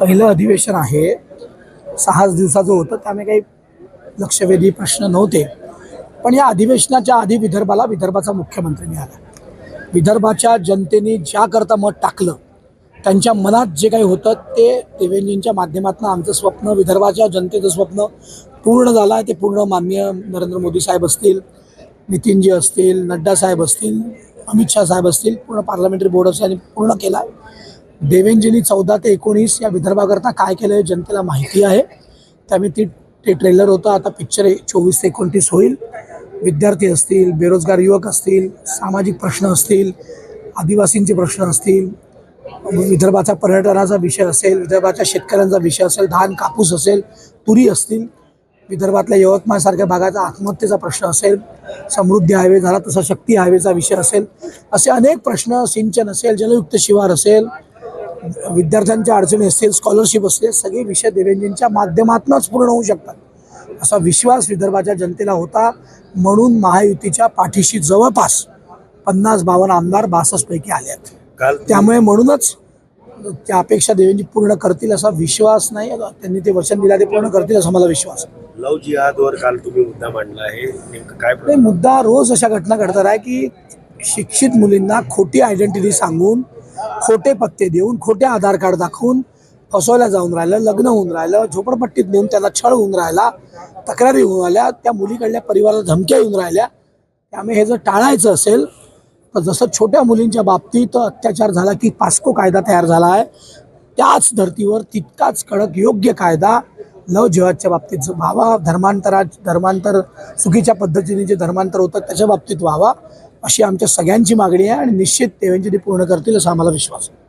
पहिलं अधिवेशन आहे सहाच दिवसाचं होतं त्यामुळे काही लक्षवेधी प्रश्न नव्हते. पण या अधिवेशनाच्या आधी विदर्भाला विदर्भाचा मुख्यमंत्री मिळाला. विदर्भाच्या जनतेने ज्याकरता मत टाकलं त्यांच्या मनात जे काही होतं ते देवेंजींच्या माध्यमातून आमचं स्वप्न विदर्भाच्या जनतेचं स्वप्न पूर्ण झालं आहे. ते पूर्ण माननीय नरेंद्र मोदी साहेब असतील नितीनजी असतील नड्डा साहेब असतील अमित शाह साहेब असतील पूर्ण पार्लमेंटरी बोर्ड असतील यांनी पूर्ण केला आहे. देवेंजींनी चौदा ते एकोणीस या विदर्भाकरता काय केलं हे जनतेला माहिती आहे. त्यामुळे ती ते ट्रेलर होतं. आता पिक्चर चोवीस ते एकोणतीस होईल. विद्यार्थी असतील बेरोजगार युवक असतील सामाजिक प्रश्न असतील आदिवासींचे प्रश्न असतील विदर्भाचा पर्यटनाचा विषय असेल विदर्भाच्या शेतकऱ्यांचा विषय असेल धान कापूस असेल तुरी असतील विदर्भातल्या यवतमाळसारख्या भागाचा आत्महत्येचा प्रश्न असेल समृद्धी हायवे झाला तसा शक्ती हायवेचा विषय असेल असे अनेक प्रश्न सिंचन असेल जलयुक्त शिवार असेल विद्यार्थ्यांच्या अडचणी असतील स्कॉलरशिप असतील सगळे विषय देवेंजींच्या माध्यमातूनच पूर्ण होऊ शकतात. असा विश्वास विदर्भाच्या जनतेला होता म्हणून महायुतीच्या पाठीशी जवळपास पन्नास बावन्न आमदार बासष्टपैकी आले आहेत. त्यामुळे म्हणूनच त्या अपेक्षा देवेंजी पूर्ण करतील असा विश्वास नाही त्यांनी ते वचन दिला ते पूर्ण करतील असा मला विश्वास. लव जिहादवर काल तुम्ही मुद्दा मांडला आहे काय मुद्दा रोज अशा घटना घडतात आहे की शिक्षित मुलींना खोटी आयडेंटिटी सांगून खोटे पत्ते देऊन खोटे आधार कार्ड दाखवून फसवल्या जाऊन राहिलं लग्न होऊन राहिलं झोपडपट्टीत नेऊन त्याला छळ होऊन राहिला तक्रारी होऊन राहिल्या त्या मुलीकडल्या परिवाराला धमक्या येऊन राहिल्या. त्यामुळे हे जर टाळायचं असेल तर जसं छोट्या मुलींच्या बाबतीत अत्याचार झाला की पास्को कायदा तयार झाला आहे त्याच धर्तीवर तितकाच कडक योग्य कायदा लव जिहादच्या बाबतीत व्हावा धर्मांतरा धर्मांतर चुकीच्या पद्धतीने जे धर्मांतर होतं त्याच्या बाबतीत व्हावा अशी आमच्या सगळ्यांची मागणी आहे आणि निश्चित देवेंची ते पूर्ण करतील असा आम्हाला विश्वास आहे.